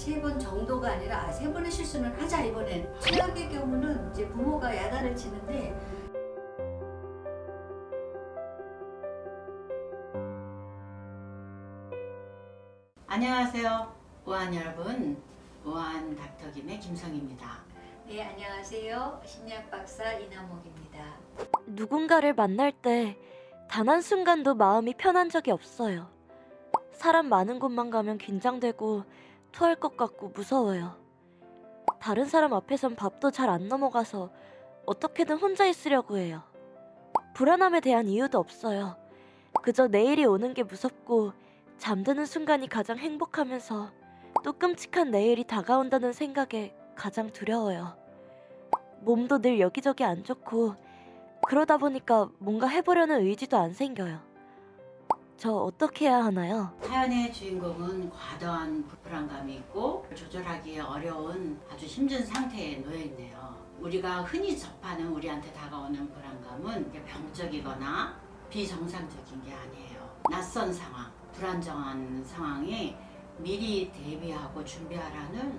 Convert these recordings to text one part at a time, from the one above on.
세 번 정도가 아니라 아, 세 번의 실수는 하자 이번엔 최악의 경우는 이제 부모가 야단을 치는데 안녕하세요. 우한 여러분. 우한 닥터김의 김성입니다. 네 안녕하세요 심리학 박사 이남옥입니다 누군가를 만날 때 단 한순간도 마음이 편한 적이 없어요. 사람 많은 곳만 가면 긴장되고 토할 것 같고 무서워요. 다른 사람 앞에선 밥도 잘 안 넘어가서 어떻게든 혼자 있으려고 해요. 불안함에 대한 이유도 없어요. 그저 내일이 오는 게 무섭고 잠드는 순간이 가장 행복하면서 또 끔찍한 내일이 다가온다는 생각에 가장 두려워요. 몸도 늘 여기저기 안 좋고 그러다 보니까 뭔가 해보려는 의지도 안 생겨요. 저 어떻게 해야 하나요? 사연의 주인공은 과도한 불안감이 있고 조절하기 어려운 아주 힘든 상태에 놓여 있네요. 우리가 흔히 접하는 우리한테 다가오는 불안감은 병적이거나 비정상적인 게 아니에요. 낯선 상황, 불안정한 상황에 미리 대비하고 준비하라는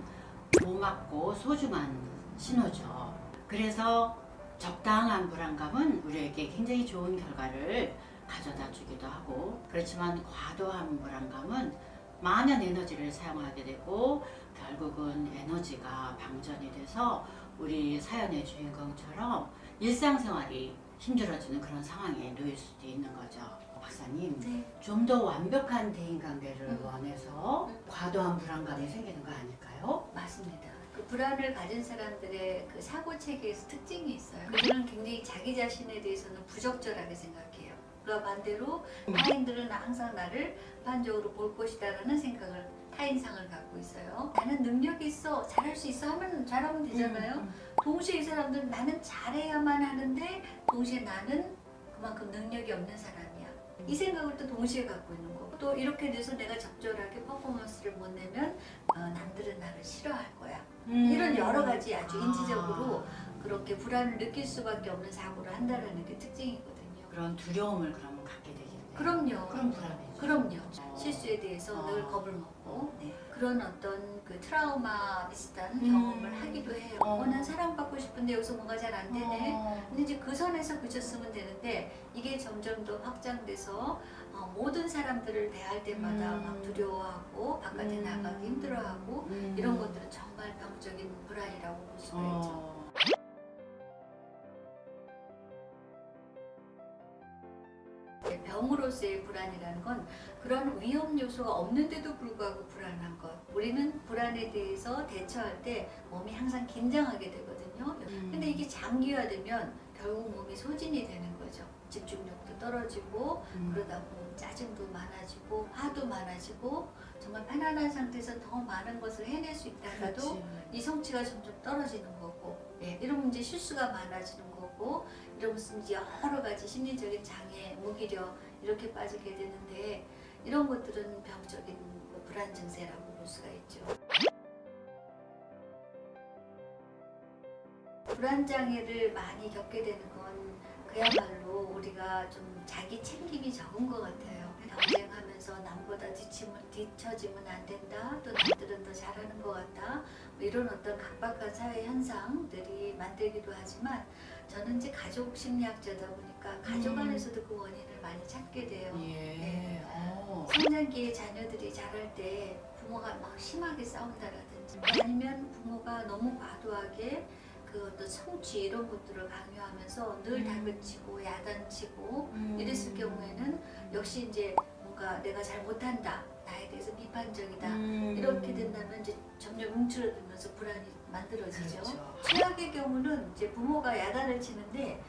고맙고 소중한 신호죠. 그래서 적당한 불안감은 우리에게 굉장히 좋은 결과를 가져다 주기도 하고 그렇지만 과도한 불안감은 많은 에너지를 사용하게 되고 결국은 에너지가 방전이 돼서 우리 사연의 주인공처럼 일상생활이 힘들어지는 그런 상황에 놓일 수도 있는 거죠. 박사님, 네 좀 더 완벽한 대인관계를 음. 원해서 음. 과도한 불안감이 생기는 거 아닐까요? 맞습니다. 그 불안을 가진 사람들의 그 사고 체계에서 특징이 있어요. 그들은 굉장히 자기 자신에 대해서는 부적절하게 생각해요. 그와 반대로 타인들은 항상 나를 비판적으로 볼 것이다라는 생각을 타인상을 갖고 있어요. 나는 능력이 있어, 잘할 수 있어 하면 잘하면 되잖아요. 음, 동시에 이 사람들은 나는 잘해야만 하는데 동시에 나는 그만큼 능력이 없는 사람이야. 이 생각을 또 동시에 갖고 있는 거고 또 이렇게 돼서 내가 적절하게 퍼포먼스를 못 내면 어, 남들은 나를 싫어할 거야. 음. 이런 여러 가지 아주 인지적으로 아, 그렇게 불안을 느낄 수밖에 없는 사고를 한다는 게 특징이거든요. 그런 두려움을 그러면 갖게 되겠네요. 그럼요. 그런 불안이죠. 그럼요. 어. 실수에 대해서 어. 늘 겁을 먹고 네. 그런 어떤 그 트라우마 비슷한 음. 경험을 하기도 해요. 어. 어, 난 사랑받고 싶은데 여기서 뭔가 잘 안 되네. 어. 근데 이제 그 선에서 그쳤으면 되는데 이게 점점 더 확장돼서 어, 모든 사람들을 대할 때마다 음. 막 두려워하고 바깥에 음. 나가기 힘들어하고 음. 이런 것들은 정말 병적인 불안이라고 볼 수가 있죠. 병으로서의 불안이라는 건 그런 위험 요소가 없는데도 불구하고 불안한 것. 우리는 불안에 대해서 대처할 때 몸이 항상 긴장하게 되거든요. 음. 근데 이게 장기화되면 결국 몸이 소진이 되는 거죠. 집중력도 떨어지고 음. 그러다 보면 짜증도 많아지고 화도 많아지고 정말 편안한 상태에서 더 많은 것을 해낼 수 있다가도. 이 성취가 점점 떨어지는 거고 예, 이러면 이제 실수가 많아지는 거고 이러면서 이제 여러 가지 심리적인 장애, 무기력 이렇게 빠지게 되는데 이런 것들은 병적인 뭐 불안 증세라고 볼 수가 있죠. 불안 장애를 많이 겪게 되는 건 그야말로 우리가 좀 자기 책임이 적은 것 같아요. 경쟁하면서 남보다 뒤치면, 뒤처지면 안 된다. 또 남들은 더 잘하는 것 같다. 뭐 이런 어떤 각박한 사회 현상들이 만들기도 하지만 저는 이제 가족 심리학자다 보니까 가족 음. 안에서도 그 원인을 많이 찾게 돼요. 예. 네. 어. 성장기에 자녀들이 자랄 때 부모가 막 심하게 싸운다라든지 아니면 부모가 너무 과도하게 그 어떤 성취 이런 것들을 강요하면서 늘 음. 다그치고 야단치고 음. 이랬을 경우에는 역시 이제 뭔가 내가 잘 못한다 나에 대해서 비판적이다 음. 이렇게 된다면 이제 점점 움츠러들면서 불안이 만들어지죠. 그렇죠. 최악의 경우는 이제 부모가 야단을 치는데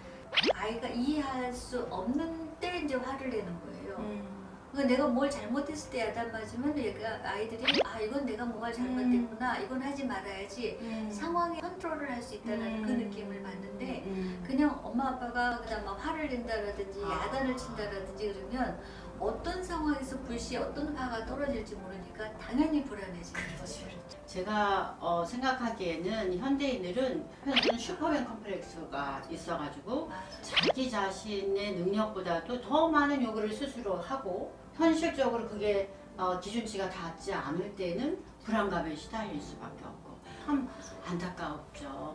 아이가 이해할 수 없는 때 이제 화를 내는 거예요. 음. 그러니까 내가 뭘 잘못했을 때 야단 맞으면 얘가 아이들이 아 이건 내가 뭔가 잘못했구나 이건 하지 말아야지 음. 상황에 컨트롤을 할 수 있다는 그 음. 느낌을 받는데 음. 그냥 엄마 아빠가 그냥 막 화를 낸다라든지 아. 야단을 친다라든지 그러면 어떤 상황에서 불시에 어떤 화가 떨어질지 모르니까 당연히 불안해지는 거죠. 제가 어, 생각하기에는 현대인들은 현대는 슈퍼맨 컴플렉스가 있어가지고. 자기 자신의 능력보다도 더 많은 요구를 스스로 하고 현실적으로 그게 어, 기준치가 닿지 않을 때는 불안감에 시달릴 수밖에 없고 참 안타깝죠.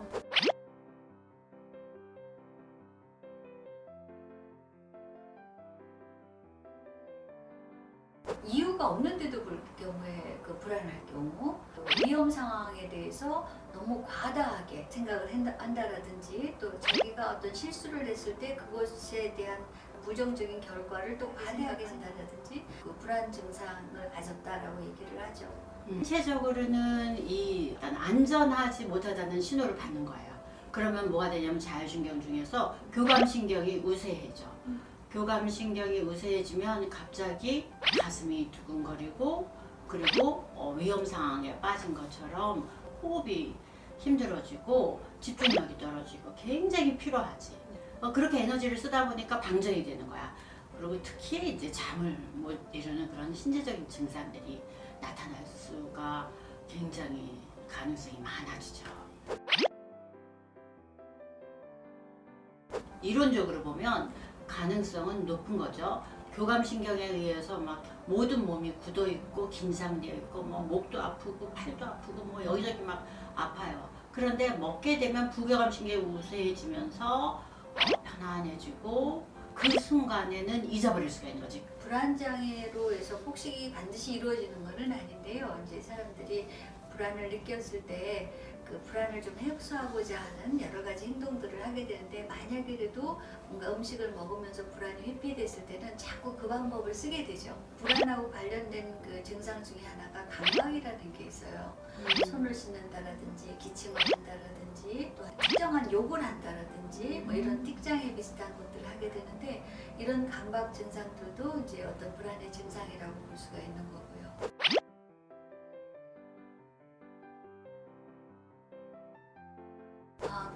이유가 없는데도 그럴 경우에 그 불안할 경우 또 위험 상황에 대해서 너무 과다하게 생각을 한다, 한다라든지 또 자기가 어떤 실수를 했을 때 그것에 대한 부정적인 결과를 또 과대하게 생각한다든지 그 불안 증상을 가졌다라고 얘기를 하죠. 신체적으로는 이 일단 안전하지 못하다는 신호를 받는 거예요. 그러면 뭐가 되냐면 자율신경 중에서 교감신경이 우세해져. 음. 교감신경이 우세해지면 갑자기 가슴이 두근거리고 그리고 어, 위험 상황에 빠진 것처럼 호흡이 힘들어지고 집중력이 떨어지고 굉장히 피로하지. 어, 그렇게 에너지를 쓰다 보니까 방전이 되는 거야. 그리고 특히 이제 잠을 못 이루는 그런 신체적인 증상들이 나타날 수가 굉장히 가능성이 많아지죠. 이론적으로 보면 가능성은 높은 거죠. 교감신경에 의해서 막 모든 몸이 굳어 있고 긴장되어 있고 뭐 목도 아프고 팔도 아프고 뭐 여기저기 막 아파요. 그런데 먹게 되면 부교감신경이 우세해지면서 어, 편안해지고 그 순간에는 잊어버릴 수가 있는 거지. 불안 장애로 해서 폭식이 반드시 이루어지는 것은 아닌데요. 이제 사람들이 불안을 느꼈을 때 그 불안을 좀 해소하고자 하는 여러 가지 행동들을 하게 되는데 만약에라도 뭔가 음식을 먹으면서 불안이 회피됐을 때는 자꾸 그 방법을 쓰게 되죠. 불안하고 관련된 그 증상 중에 하나가 감각이라는 게 있어요. 손을 씻는다라든지 기침을 한다라든지 또 특정한 욕을 한다라든지 뭐 이런 틱장애 비슷한 것들을 하게 되는데 이런 감각 증상들도 이제 어떤 불안의 증상이라고 볼 수가 있는 거고요.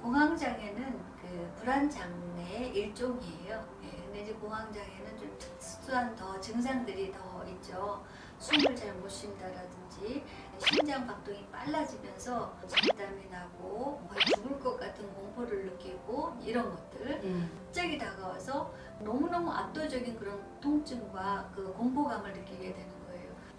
공황장애는 그 불안 장애의 일종이에요. 예, 근데 이제 공황장애는 좀 특수한 더 증상들이 더 있죠. 숨을 잘 못 쉰다라든지 심장 박동이 빨라지면서 진땀이 나고 거의 죽을 것 같은 공포를 느끼고 이런 것들 갑자기 다가와서 너무너무 압도적인 그런 통증과 그 공포감을 느끼게 되는.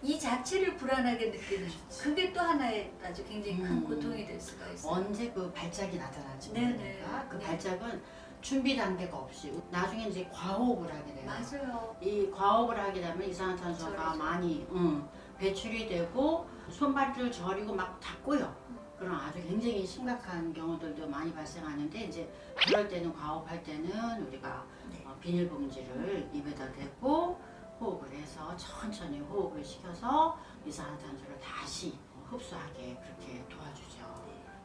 이 자체를 불안하게 느끼는 그게 또 하나의 아주 굉장히 큰 음. 고통이 될 수가 있어요. 언제 그 발작이 나타날지 네네. 모르니까 그 네. 발작은 준비 단계가 없이 나중에 이제 과호흡을 하게 돼요. 맞아요. 이 과호흡을 하게 되면 이산화탄소가 저리죠. 많이 응, 배출이 되고 손발을 저리고 막 닿고요. 그런 아주 굉장히 심각한 경우들도 많이 발생하는데 이제 그럴 때는 과호흡할 때는 우리가 네. 어, 비닐봉지를 입에다 대고 호흡을 해서 천천히 호흡을 시켜서 이산화탄소를 다시 흡수하게 그렇게 도와주죠.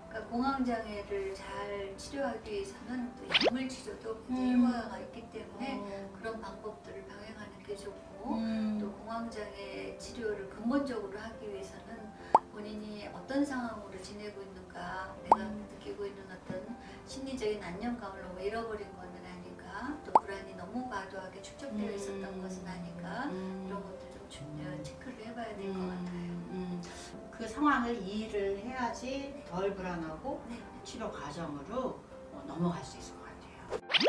그러니까 공황 장애를 잘 치료하기 위해서는 또 약물 치료도 굉장히 음. 효과가 있기 때문에 그런 방법들을 병행하는 게 좋고 음. 또 공황 장애 치료를 근본적으로 하기 위해서는 본인이 어떤 상황으로 지내고 있는가 내가 느끼고 있는 어떤 심리적인 안정감을 너무 잃어버린 것은 또 불안이 너무 과도하게 축적되어 있었던 음. 것은 음. 이런 것들 좀 주- 어, 체크를 해봐야 될것 음, 같아요. 음. 그 상황을 이해를 해야지 덜 불안하고 네. 치료 과정으로 어, 넘어갈 수 있을 것 같아요.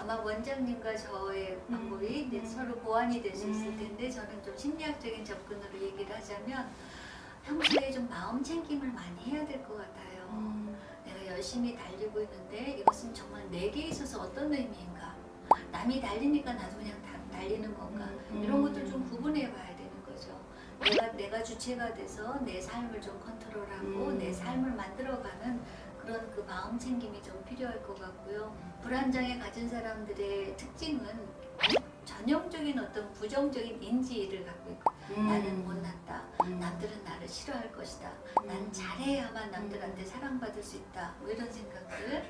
아마 원장님과 저의 방법이 이제 음. 서로 보완이 될 수 있을 음. 텐데 저는 좀 심리학적인 접근으로 얘기를 하자면 평소에 좀 마음 열심히 달리고 있는데 이것은 정말 내게 있어서 어떤 의미인가? 남이 달리니까 나도 그냥 다- 달리는 건가? 음. 이런 것들 좀 구분해 봐야 되는 거죠. 내가 내가 주체가 돼서 내 삶을 좀 컨트롤하고 음. 내 삶을 만들어가는 그런 그 마음 챙김이 좀 필요할 것 같고요. 불안장애 가진 사람들의 특징은 전형적인 어떤 부정적인 인지를 갖고 있고 음. 나는 못났다. 음. 남들은 나를 싫어할 것이다. 음. 난 잘해야만 남들한테 사랑받을 수 있다. 뭐 이런 생각들,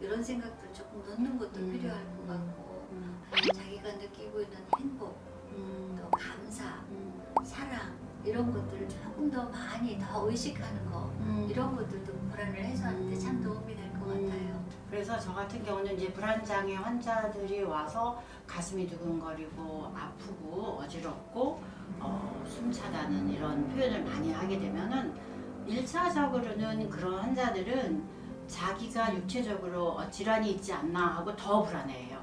이런 생각들 조금 넣는 것도 음. 필요할 것 같고 음. 자기가 느끼고 있는 행복, 음. 또 감사, 음. 사랑 이런 것들을 조금 더 많이 더 의식하는 거 음. 이런 것들도 불안을 해소하는데 참 도움이 될 것 음. 같아요. 그래서 저 같은 경우는 이제 불안장애 환자들이 와서 가슴이 두근거리고 아프고 어지럽고 어, 숨차다는 이런 표현을 많이 하게 되면은 일차적으로는 그런 환자들은 자기가 육체적으로 어, 질환이 있지 않나 하고 더 불안해해요.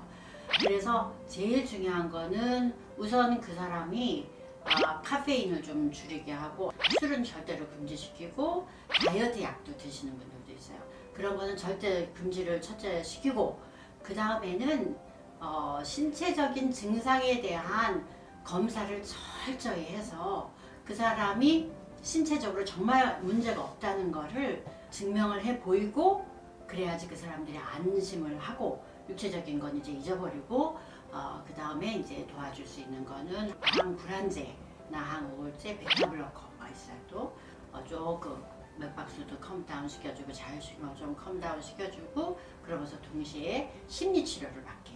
그래서 제일 중요한 거는 우선 그 사람이 아, 카페인을 좀 줄이게 하고 술은 절대로 금지시키고 다이어트 약도 드시는 분들도 있어요. 그런 거는 절대 금지를 첫째 시키고 그 다음에는 어, 신체적인 증상에 대한 검사를 철저히 해서 그 사람이 신체적으로 정말 문제가 없다는 거를 증명을 해 보이고 그래야지 그 사람들이 안심을 하고 육체적인 건 이제 잊어버리고 어, 그 다음에 이제 도와줄 수 있는 거는 항불안제나 항우울제, 베타블로커가 있어요. 또 어, 조금 맥박수도 컴다운 시켜주고 자율신경 좀 컴다운 시켜주고 그러면서 동시에 심리 치료를 받게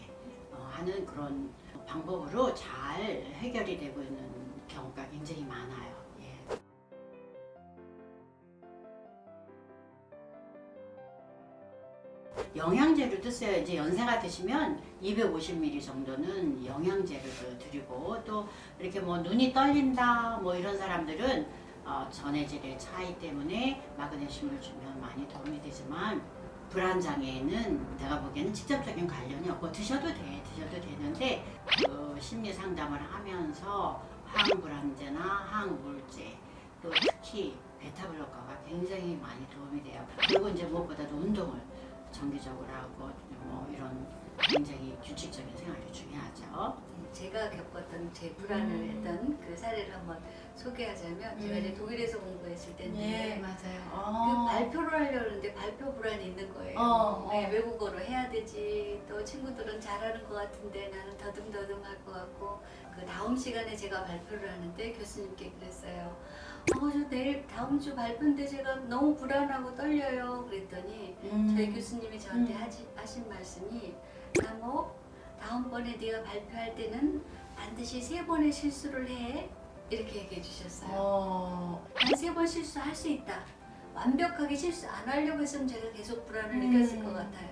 어, 하는 그런 방법으로 잘 해결이 되고 있는 경우가 굉장히 많아요. 영양제를 드세요. 이제 연세가 드시면 250ml 정도는 영양제를 드리고 또 이렇게 뭐 눈이 떨린다 뭐 이런 사람들은 어, 전해질의 차이 때문에 마그네슘을 주면 많이 도움이 되지만 불안 장애에는 내가 보기에는 직접적인 관련이 없고 드셔도 돼 드셔도 되는데 그 심리 상담을 하면서 항불안제나 항우울제 또 특히 베타블로커가 굉장히 많이 도움이 돼요. 그리고 이제 무엇보다도 운동을 정기적으로 하고 뭐 이런 굉장히 규칙적인 생활이 중요하죠. 제가 겪었던 제 불안을 음. 했던 그 사례를 한번 소개하자면 제가 음. 이제 독일에서 공부했을 때인데 맞아요. 그 발표를 하려고 하는데 발표 불안이 있는 거예요. 어, 네, 어. 외국어로 해야 되지. 또 친구들은 잘하는 것 같은데 나는 더듬더듬 할 것 같고 그 다음 시간에 제가 발표를 하는데 교수님께 그랬어요. 어, 저 내일 다음 주 발표인데 제가 너무 불안하고 떨려요. 그랬더니 음. 저희 교수님이 저한테 음. 하지, 하신 말씀이 나뭐 다음번에 네가 발표할 때는 반드시 세 번의 실수를 해. 이렇게 얘기해 주셨어요. 어. 난세번 실수할 수 있다. 완벽하게 실수 안 하려고 했으면 제가 계속 불안을 음. 느꼈을 것 같아요.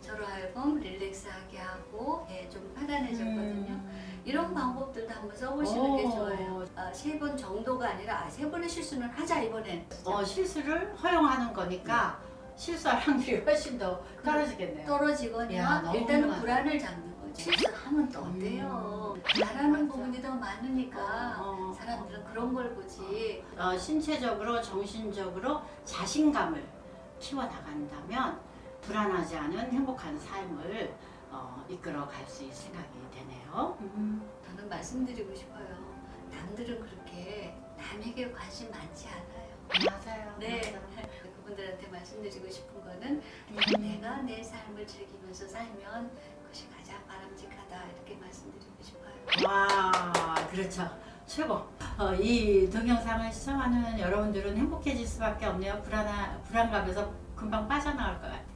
저로 하여금 릴렉스하게 하고 예, 좀 편안해졌거든요. 이런 방법들도 한번 써보시는 게 음. 오. 좋아요. 아, 세 번 정도가 아니라 아, 세 번의 실수는 하자 이번엔. 어, 실수를 허용하는 거니까 실수할 확률이 훨씬 더 떨어지겠네요. 떨어지거나 야, 너무 일단은 훌륭하다. 불안을 잡는 거죠. 실수하면 또 어때요? 잘하는 맞아. 부분이 더 많으니까 어, 어. 사람들은 그런 걸 보지. 어, 신체적으로 정신적으로 자신감을 키워 나간다면 불안하지 않은 행복한 삶을 어, 이끌어 갈 수 있을 생각이 되네요. 저는 말씀드리고 싶어요. 남들은 그렇게 남에게 관심 많지 않아요. 맞아요. 네. 그분들한테 말씀드리고 싶은 거는 음. 내가 내 삶을 즐기면서 살면 그것이 가장 바람직하다 이렇게 말씀드리고 싶어요. 와, 그렇죠. 최고. 어, 이 동영상을 시청하는 여러분들은 행복해질 수밖에 없네요. 불안한 불안감에서 금방 빠져나올 것 같아요.